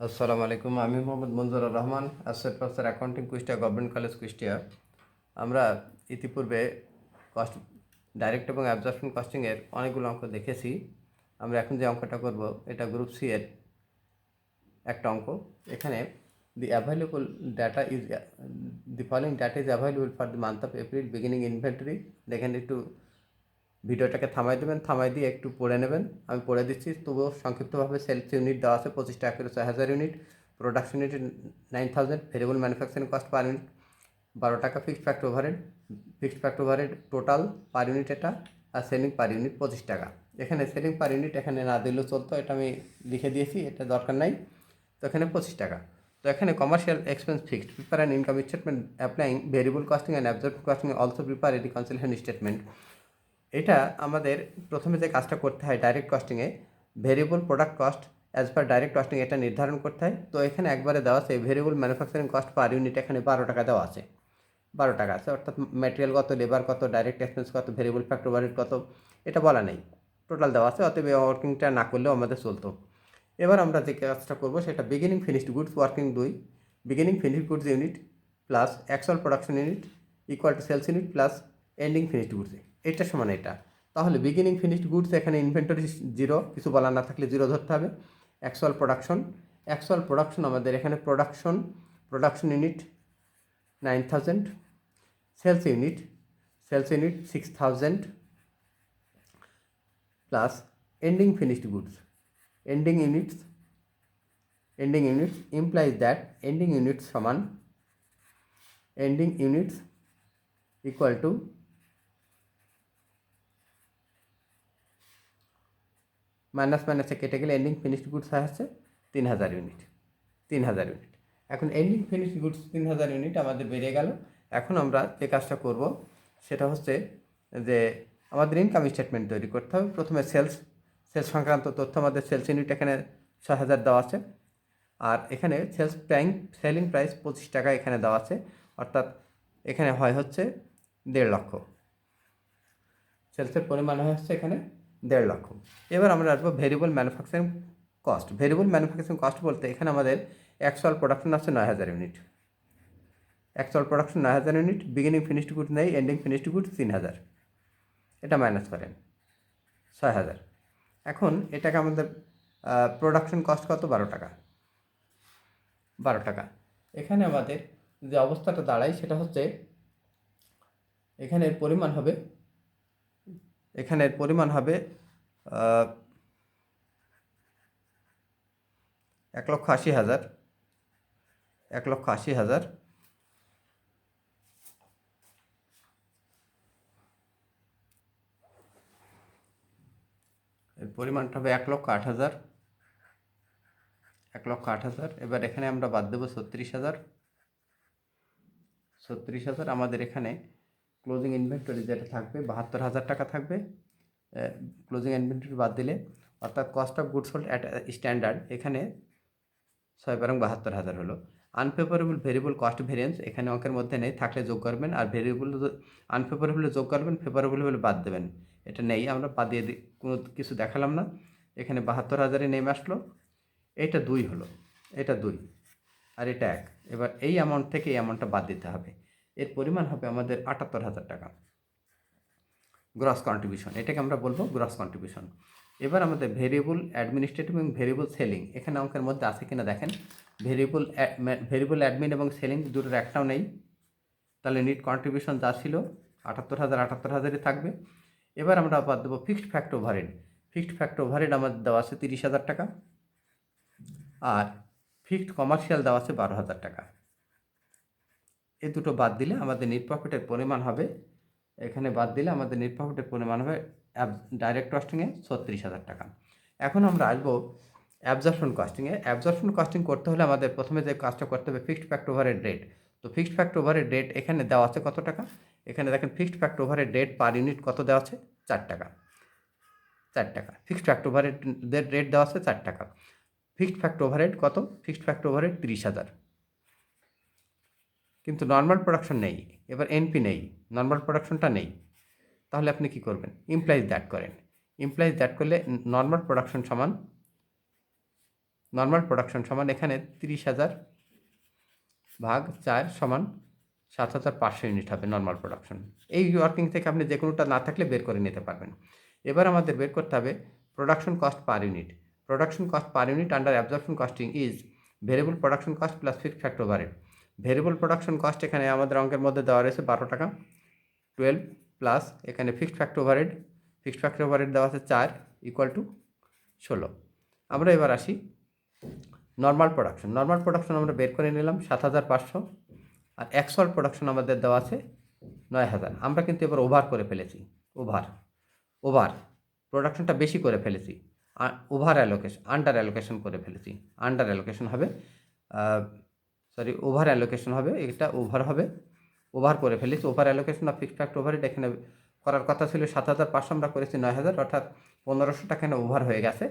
আসসালামু আলাইকুম। আমি Mohammad Manjurur Rahman associate professor accounting Kushtia government college Kushtia আমরা ইতিপূর্বে কস্ট ডাইরেক্ট এবং অ্যাবজর্পশন কস্টিংয়ের অনেকগুলো অঙ্ক দেখেছি। আমরা এখন যে অঙ্কটা করব, এটা গ্রুপ সি এর একটা অঙ্ক। এখানে the available data is the following data is available for the month of April beginning inventory দেখেন একটু ভিডিওটাকে থামাই দেবেন, থামাই দিয়ে একটু পড়ে নেবেন। আমি পড়ে দিচ্ছি, তবুও সংক্ষিপ্তভাবে সেলস ইউনিট দেওয়া আছে, পঁচিশ টাকা করে, ছয় হাজার unit production unit nine thousand variable manufacturing cost per unit বারো টাকা fixed fact overhead fixed fact overhead total per unit এটা, আর সেলিং পার ইউনিট পঁচিশ টাকা। এখানে সেলিং পার ইউনিট এখানে না দিলেও চলতো, এটা আমি লিখে দিয়েছি, এটা দরকার নাই। তো এখানে পঁচিশ টাকা। তো এখানে commercial expense fixed prepare and income statement applying variable costing and absorb costing also prepare a reconciliation statement এটা আমাদের প্রথমে যে কাজটা করতে হয় direct কস্টিংয়ে variable product cost as per direct costing এটা নির্ধারণ করতে হয়। তো এখানে একবারে দেওয়া আছে variable manufacturing cost per unit এখানে বারো টাকা দেওয়া আছে। বারো টাকা আছে, অর্থাৎ ম্যাটেরিয়াল কত লেবার কত ডাইরেক্ট এক্সপেন্স কত ভেরিয়েবল ফ্যাক্টর কত, এটা বলা নেই। টোটাল দেওয়া আছে, অতএব ওয়ার্কিংটা না করলেও আমাদের চলতো। এবার আমরা যে কাজটা করব সেটা বিগিনিং ফিনিশড গুডস ওয়ার্কিং দুই। Beginning finished goods unit plus actual production unit equal to sales unit plus ending finished goods এটা সমান এটা তাহলে বিগিনিং ফিনিশড গুডস এখানে ইনভেন্টরি জিরো কিছু বলার না থাকলে জিরো ধরতে হবে। অ্যাকচুয়াল প্রোডাকশন অ্যাকচুয়াল প্রোডাকশন আমাদের এখানে production production unit nine thousand sales unit sales unit six thousand plus ending finished goods ending units ending units implies that ending units সমান ending units equal to minus মাইনাসে কেটে গেলে ending finished goods আসছে তিন হাজার unit তিন হাজার unit এখন এন্ডিং ফিনিশড গুডস তিন হাজার ইউনিট আমাদের বেড়ে গেল। এখন আমরা যে কাজটা করব সেটা হচ্ছে যে আমাদের ইনকাম স্টেটমেন্ট তৈরি করতে হবে। প্রথমে সেলস সেলস সংক্রান্ত তথ্য আমাদের সেলস ইউনিট এখানে ছয় হাজার দেওয়া আছে। আর এখানে সেলস প্রাইম সেলিং প্রাইস পঁচিশ টাকা এখানে দেওয়া আছে। অর্থাৎ এখানে হয় হচ্ছে দেড় লক্ষ। সেলসের পরিমাণ হয় হচ্ছে এখানে দেড় লক্ষ। এবার আমরা আসব variable manufacturing cost variable manufacturing cost বলতে এখানে আমাদের অ্যাকচুয়াল প্রোডাকশন আছে নয় হাজার ইউনিট অ্যাকচুয়াল প্রোডাকশন নয় হাজার ইউনিট বিগিনিং ফিনিশড গুড নেই এন্ডিং ফিনিশড গুড তিন হাজার। এটা মাইনাস করেন, ছয় হাজার। এখন এটাকে আমাদের প্রোডাকশন কস্ট কত? বারো টাকা। বারো টাকা। এখানে আমাদের যে অবস্থাটা দাঁড়ায় সেটা হচ্ছে এখানের পরিমাণ হবে এখানের পরিমাণ হবে এক লক্ষ আশি হাজার, এক লক্ষ আশি হাজার। এর পরিমাণটা হবে এক লক্ষ আট হাজার, এক লক্ষ আট হাজার। এবার এখানে আমরা বাদ দেবো ছত্রিশ হাজার। ছত্রিশ হাজার আমাদের এখানে ক্লোজিং ইনভেন্টরি যেটা থাকবে, বাহাত্তর হাজার টাকা থাকবে ক্লোজিং ইনভেন্টরি বাদ দিলে, অর্থাৎ cost of goods hold at standard এখানে ছয় বারং বাহাত্তর হাজার হলো। আনফেভারেবল ভেরিয়েবল কস্ট ভেরিয়েন্স এখানে অঙ্কের মধ্যে নেই, থাকলে যোগ করবেন, আর ভেরিয়েবল আনফেভারেবলে যোগ করবেন ফেভারেবল হলে বাদ দেবেন। এটা নেই, আমরা বাদ দিয়ে কোনো কিছু দেখালাম না। এখানে বাহাত্তর হাজারে নেমে আসলো, এটা দুই হলো, এটা দুই, আর এটা এক। এবার এই অ্যামাউন্ট থেকে এই অ্যামাউন্টটা বাদ দিতে হবে। এর পরিমাণ হবে আমাদের আটাত্তর হাজার টাকা। গ্রস কন্ট্রিবিউশন এটাকে আমরা বলব গ্রস কন্ট্রিবিউশন এবার আমাদের ভেরিয়েবল অ্যাডমিনিস্ট্রেটিভ এবং ভেরিয়েবল সেলিং এখানে অঙ্কের মধ্যে আছে কিনা দেখেন। ভেরিয়েবল ভেরিয়েবল অ্যাডমিন এবং সেলিং দুটোর একটাও নেই। তাহলে নিট কন্ট্রিবিউশন যা ছিল, আটাত্তর হাজার, আটাত্তর হাজারই থাকবে। এবার আমরা বাদ দেবো fixed fact overhead fixed fact overhead আমাদের দেওয়া আছে তিরিশ হাজার টাকা। আর ফিক্সড কমার্শিয়াল দেওয়া আছে বারো হাজার টাকা। এই দুটো বাদ দিলে আমাদের নেট প্রফিটের পরিমাণ হবে, এখানে বাদ দিলে আমাদের নেট প্রফিটের পরিমাণ হবে ডাইরেক্ট কস্টিংয়ে ছত্রিশ হাজার টাকা। এখন আমরা আসব অ্যাবজর্পশন কস্টিংয়ে অ্যাবজর্পশন কস্টিং করতে হলে আমাদের প্রথমে যে কাজটা করতে হবে ফিক্সড ফ্যাক্ট ওভারের রেট তো ফিক্সড ফ্যাক্ট ওভারের রেট এখানে দেওয়া আছে কত টাকা? এখানে দেখেন ফিক্সড ফ্যাক্ট ওভারের রেট পার ইউনিট কত দেওয়া আছে? চার টাকা। চার টাকা। ফিক্সড ফ্যাক্ট ওভারের রেট দেওয়া আছে চার টাকা। ফিক্সড ফ্যাক্ট ওভারহেড কত? ফিক্সড ফ্যাক্ট ওভারহেড তিরিশ হাজার। কিন্তু নর্মাল প্রোডাকশন নেই, এবার এনপি নেই নর্মাল প্রোডাকশনটা নেই, তাহলে আপনি কি করবেন? ইমপ্লাইজ দ্যাট করেন। ইমপ্লাইজ দ্যাট করলে নর্মাল প্রোডাকশন সমান নর্মাল প্রোডাকশন সমান এখানে তিরিশ হাজার ভাগ চার সমান সাত হাজার পাঁচশো ইউনিট হবে নর্মাল প্রোডাকশন এই ওয়ার্কিং থেকে আপনি যে কোনোটা না থাকলে বের করে নিতে পারবেন। এবার আমাদের বের করতে হবে production cost per unit production cost per unit under absorption costing is variable production cost plus fixed fact overhead variable production cost এখানে আমাদের অঙ্কের মধ্যে দেওয়া রয়েছে বারো টাকা। টুয়েলভ প্লাস এখানে fixed fact overhead fixed fact overhead দেওয়া আছে চার ইকুয়াল টু ষোলো। আমরা এবার আসি নর্মাল প্রোডাকশন নর্মাল প্রোডাকশন আমরা বের করে নিলাম সাত হাজার পাঁচশো আর অ্যাকচুয়াল প্রোডাকশন আমাদের দেওয়া আছে নয় হাজার। আমরা কিন্তু এবার ওভার করে ফেলেছি ওভার ওভার প্রোডাকশনটা বেশি করে ফেলেছি ওভার অ্যালোকেশন আন্ডার অ্যালোকেশন করে ফেলেছি। আন্ডার অ্যালোকেশন হবে সরি ওভার অ্যালোকেশন হবে, এটা ওভার হবে। ওভার করে ফেলেছি over allocation of fixed fact over এখানে করার কথা ছিল সাত হাজার পাঁচশো, আমরা করেছি নয় হাজার, অর্থাৎ পনেরোশো টাকা এখানে ওভার হয়ে গেছে।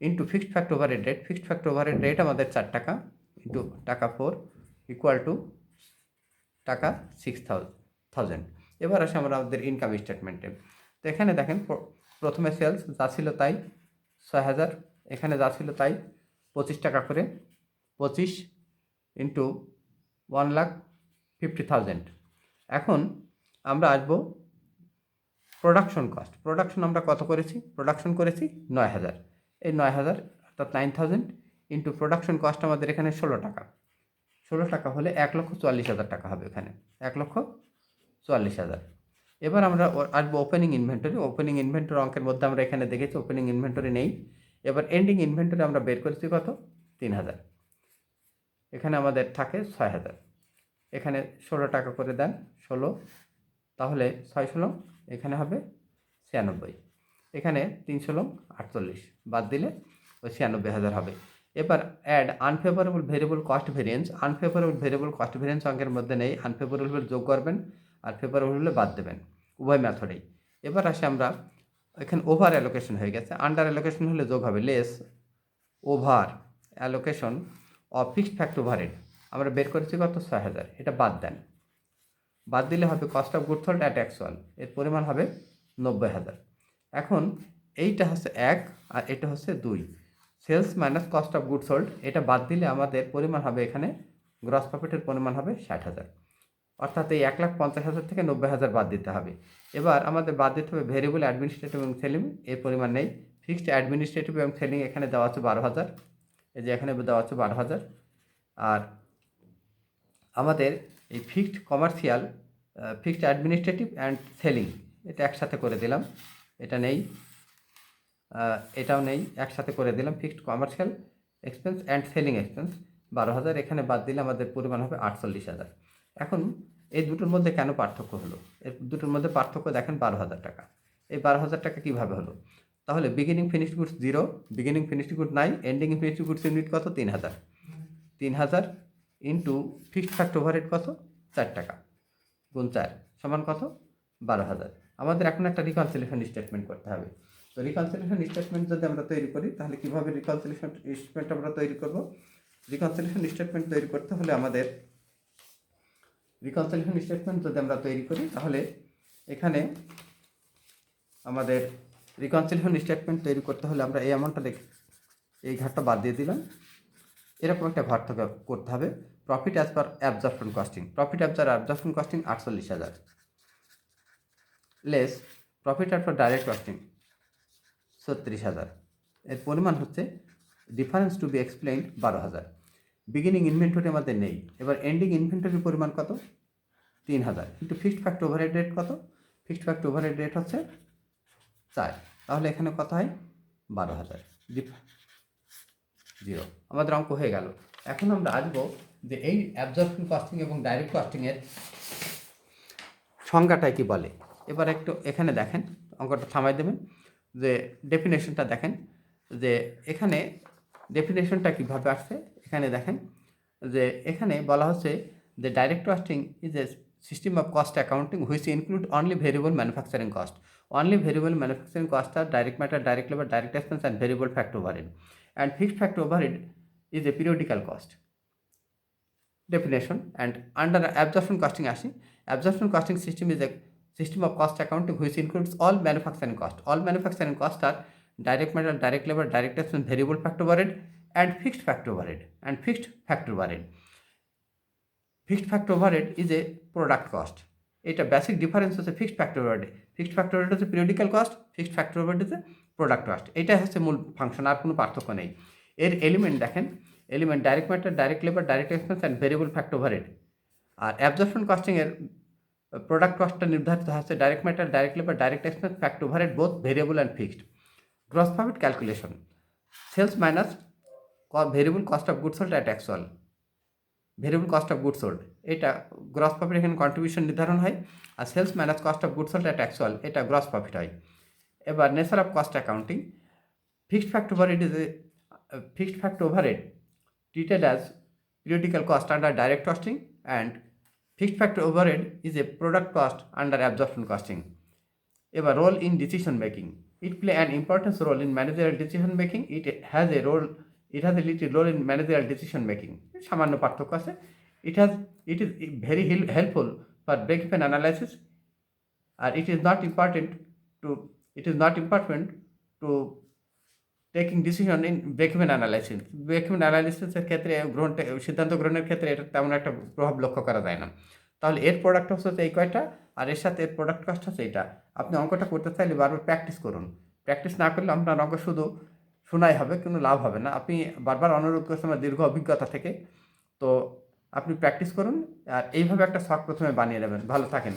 ইন্টু ফিক্সড ফ্যাক্ট ওভারের রেট ফিক্সড ফ্যাক্ট ওভারের রেট আমাদের চার টাকা ইন্টু টাকা ফোর ইকুয়াল টু টাকা সিক্স থাউজেন্ড এবার আসে আমরা আমাদের ইনকাম স্টেটমেন্টে তো এখানে দেখেন প্রথমে সেলস যা ছিল তাই ছয় হাজার, এখানে যা ছিল তাই পঁচিশ টাকা করে, পঁচিশ into one lakh fifty thousand এখন আমরা আসব প্রোডাকশন কস্ট প্রোডাকশন আমরা কত করেছি? প্রোডাকশন করেছি নয় হাজার। এই নয় হাজার অর্থাৎ nine thousand into production cost আমাদের এখানে ষোলো টাকা। ষোলো টাকা হলে এক লক্ষ চুয়াল্লিশ হাজার টাকা হবে এখানে। এক লক্ষ চুয়াল্লিশ হাজার। এবার আমরা আসব ওপেনিং ইনভেন্টরি ওপেনিং ইনভেন্টরি অঙ্কের মধ্যে আমরা এখানে দেখেছি ওপেনিং ইনভেন্টরি নেই। এবার এন্ডিং ইনভেন্টরি আমরা বের করেছি কত? তিন হাজার। এখানে আমাদের থাকে ছয় হাজার। এখানে ষোলো টাকা করে দেন, ষোলো। তাহলে ছয় ষোলো, এখানে হবে ছিয়ানব্বই। এখানে তিন ষোলো, আটচল্লিশ। বাদ দিলে ওই ছিয়ানব্বই হাজার হবে। এবার add unfavourable variable cost variance unfavourable variable cost variance অঙ্কের মধ্যে নেই। আনফেভারেবল হলে যোগ করবেন আর ফেভারেবল হলে বাদ দেবেন। উভয় মেথডেই এবার আসে আমরা, এখানে ওভার অ্যালোকেশন হয়ে গেছে। আন্ডার অ্যালোকেশন হলে যোগ হবে less over allocation of fixed fact overhead আমরা বের করেছি কত? ছয় হাজার। এটা বাদ দেন। বাদ দিলে হবে cost of good at actual এর পরিমাণ হবে নব্বই হাজার। এখন এইটা হচ্ছে এক আর এটা হচ্ছে দুই। Sales minus cost of good sold এটা বাদ দিলে আমাদের পরিমাণ হবে এখানে গ্রস প্রফিটের পরিমাণ হবে ষাট হাজার। অর্থাৎ এই এক লাখ পঞ্চাশ হাজার থেকে নব্বই হাজার বাদ দিতে হবে। এবার আমাদের বাদ দিতে হবে ভেরিয়েবল অ্যাডমিনিস্ট্রেটিভ এবং সেলিং এর পরিমাণ নেই। ফিক্সড অ্যাডমিনিস্ট্রেটিভ এবং সেলিং এখানে দেওয়া আছে বারো হাজার। এই যে এখানে দেওয়া আছে বারো হাজার। আর আমাদের এই fixed commercial fixed administrative and selling এটা একসাথে করে দিলাম। এটা নেই এটাও নেই, একসাথে করে দিলাম fixed commercial expense and selling expense বারো হাজার, এখানে বাদ দিলে আমাদের পরিমাণ হবে আটচল্লিশ হাজার। এখন এই দুটোর মধ্যে কেন পার্থক্য হলো? এর দুটোর মধ্যে পার্থক্য দেখেন বারো হাজার টাকা। এই বারো হাজার টাকা কীভাবে হলো? তাহলে beginning finished goods zero beginning finished good নাই এন্ডিং ফিনিশড গুডস ইউনিট কত? তিন হাজার। তিন হাজার ইন্টু ফিক্সড ফ্যাক্ট ওভারহেড কত? চার টাকা। গুণ চার সমান কত? বারো হাজার। আমাদের এখন একটা রিকনসিলেশন স্টেটমেন্ট করতে হবে। তো রিকনসিলেশন স্টেটমেন্ট যদি আমরা তৈরি করি, তাহলে কীভাবে রিকনসিলেশন স্টেটমেন্ট আমরা তৈরি করব? রিকনসিলেশন স্টেটমেন্ট তৈরি করতে হলে আমাদের রিকনসিলেশন স্টেটমেন্ট যদি আমরা তৈরি করি, তাহলে এখানে আমাদের রিকনসিলেশন স্টেটমেন্ট তৈরি করতে হলে আমরা এই অ্যামাউন্টটা দেখ। এই ঘাটটা বাদ দিয়ে দিলাম। এরকম একটা ঘর থেকে করতে হবে। Profit as per absorption costing profit as per absorption costing আটচল্লিশ হাজার। Less profit as per direct costing ছত্রিশ হাজার। এর পরিমাণ হচ্ছে ডিফারেন্স টু বি এক্সপ্লেইনড বারো হাজার। বিগিনিং ইনভেন্টরি আমাদের নেই। এবার এন্ডিং ইনভেন্টরির পরিমাণ কত? তিন হাজার। কিন্তু ফিক্সড ফ্যাক্ট ওভারহেড রেট কত? ফিক্সড ফ্যাক্ট ওভারহেড রেট হচ্ছে চার। তাহলে এখানে কত হয়? বারো হাজার। জিরো। আমাদের অঙ্ক হয়ে গেল। এখন আমরা আসব যে এই অ্যাবজর্পশন কস্টিং এবং ডাইরেক্ট কস্টিংয়ের সংজ্ঞাটাই কি বলে। এবার একটু এখানে দেখেন, অঙ্কটা থামাই দেবেন। যে ডেফিনেশনটা দেখেন, যে এখানে ডেফিনেশনটা কীভাবে আসছে, এখানে দেখেন, যে এখানে বলা হচ্ছে যে direct costing is a system of cost accounting which include only variable manufacturing cost only variable manufacturing cost R direct matter direct labour direct expense and variable fact overhead and fixed fact overhead is a periodical cost. Definition and under absorption costing আসি absorption costing system is a system of cost accounting which includes all manufacturing cost. All manufacturing costs are direct material, direct labor, direct expense, variable factor overhead and fixed factor overhead and fixed factor overhead fixed factor overhead is a product cost এটা basic difference হচ্ছে fixed factor overhead fixed factor overhead হচ্ছে periodical cost fixed factor overhead হচ্ছে product cost এটা হচ্ছে মূল function আর কোনো পার্থক্য নেই। এর এলিমেন্ট দেখেন element direct matter direct labour direct expense and variable factor overhead R absorption কস্টিংয়ের প্রোডাক্ট কস্টটা নির্ধারিত হচ্ছে direct matter direct labour direct expense factor overhead both variable and fixed gross profit calculation sales minus variable cost of good sold at actual variable cost of good sold এটা gross profit এখানে contribution নির্ধারণ হয়, আর sales manage cost of good sold at actual এটা gross profit হয়। এবার nature of cost accounting fixed fact overhead is a fixed fact overhead treated as periodical cost under direct costing and fixed fact overhead is a product cost under absorption costing এবার role in decision making it play an importance role in managerial decision making it has a role has a little role in managerial decision making. সামান্য পার্থক্য আছে। It has, it is very helpful for break even analysis R it is not important to it is not important to taking decision in break breakeven analysis breakeven অ্যানালাইসিসের ক্ষেত্রে গ্রহণ সিদ্ধান্ত গ্রহণের ক্ষেত্রে এটা তেমন একটা প্রভাব লক্ষ্য করা যায় না। তাহলে এর প্রোডাক্ট হচ্ছে এই কয়টা আর এর সাথে এর প্রোডাক্ট কস্ট হচ্ছে এটা আপনি অঙ্কটা করতে চাইলে বারবার প্র্যাকটিস করুন। প্র্যাকটিস না করলে আপনার অঙ্ক শুধু শোনাই হবে কিন্তু লাভ হবে না। আপনি বারবার অনুরোধ করছেন আমার দীর্ঘ অভিজ্ঞতা থেকে। তো আপনি প্র্যাকটিস করুন আর এইভাবে একটা শখ প্রথমে বানিয়ে নেবেন। ভালো থাকেন।